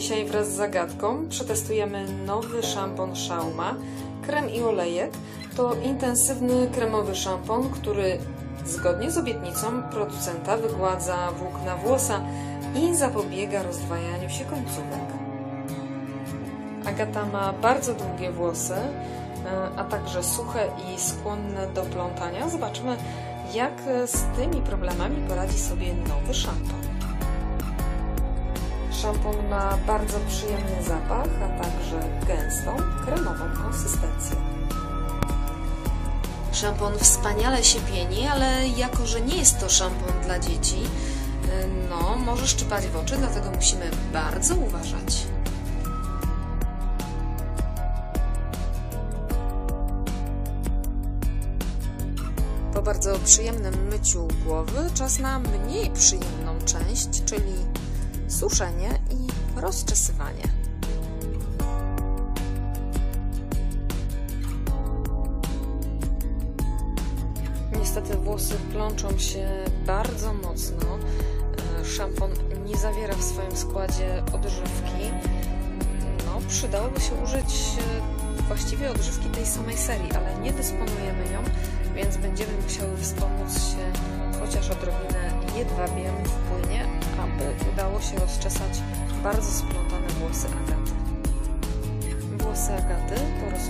Dzisiaj wraz z zagadką przetestujemy nowy szampon Schauma. Krem i olejek to intensywny kremowy szampon, który zgodnie z obietnicą producenta wygładza włókna włosa i zapobiega rozdwajaniu się końcówek. Agata ma bardzo długie włosy, e, a także suche i skłonne do plątania. Zobaczymy, jak z tymi problemami poradzi sobie nowy szampon. Szampon ma bardzo przyjemny zapach, a także gęstą, kremową konsystencję. Szampon wspaniale się pieni, ale jako, że nie jest to szampon dla dzieci, no, może szczypać w oczy, dlatego musimy bardzo uważać. Po bardzo przyjemnym myciu głowy czas na mniej przyjemną część, czyli suszenie i rozczesywanie. Niestety włosy plączą się bardzo mocno. E, szampon nie zawiera w swoim składzie odżywki. No, przydałoby się użyć e, właściwie odżywki tej samej serii, ale nie dysponujemy nią, więc będziemy musiały wspomóc się chociaż odrobinę jedwabiem w płynie, aby udało się rozczesać bardzo splątane włosy Agaty. Włosy Agaty po rozczesaniu są gładkie,